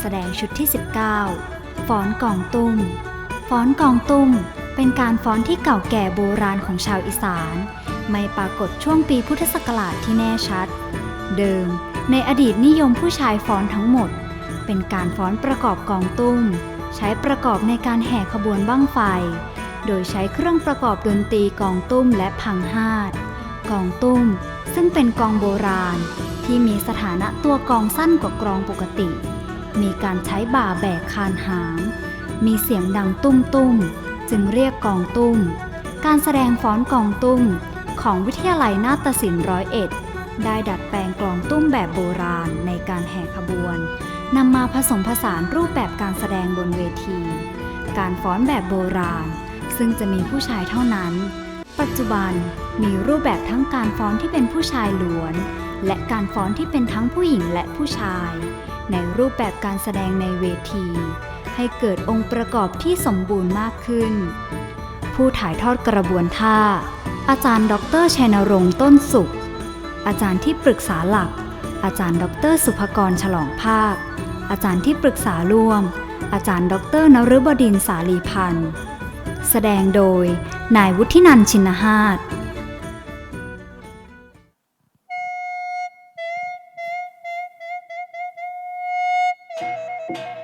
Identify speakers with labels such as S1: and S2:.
S1: แสดงชุดที่ 19 ฟ้อนกองตุ้ม ฟ้อนกองตุ้มเป็นการฟ้อนที่เก่าแก่โบราณของชาวอีสาน ไม่ปรากฏช่วงปีพุทธศักราชที่แน่ชัด เดิม ในอดีตนิยมผู้ชายฟ้อนทั้งหมด เป็นการฟ้อนประกอบกองตุ้ม ใช้ประกอบในการแห่ขบวนบั้งไฟ โดยใช้เครื่องประกอบดนตรีกองตุ้มและพังฮาดกองตุ้มซึ่งเป็นกองโบราณ ที่มีสถานะตัวกองสั้นกว่ากองปกติ มีการใช้บ่าแบกคานหางมีเสียงดังตุ้มตุ้มจึงเรียกกองตุ้ม การแสดงฟ้อนกองตุ้มของวิทยาลัยนาฏศิลป์ร้อยเอ็ดได้ดัดแปลงกลองตุ้มแบบโบราณในการแห่ขบวนนำมาผสมผสานรูปแบบการแสดงบนเวที การฟ้อนแบบโบราณ ซึ่งจะมีผู้ชายเท่านั้น ปัจจุบันมีรูปแบบทั้งการฟ้อนที่เป็นผู้ชายล้วน และการฟ้อนที่เป็นทั้งผู้หญิงและผู้ชาย ในรูปแบบการแสดงในเวที ให้เกิดองค์ประกอบที่สมบูรณ์มากขึ้น ผู้ถ่ายทอดกระบวนท่า อาจารย์ดรชัยนรงค์ต้นสุข อาจารย์ที่ปรึกษาหลัก อาจารย์ดรสุภกรฉลองภาค อาจารย์ที่ปรึกษาร่วม อาจารย์ดรนฤบดินสาลีพันธ์แสดงโดยนายวุฒินันท์ชินหาต
S2: ค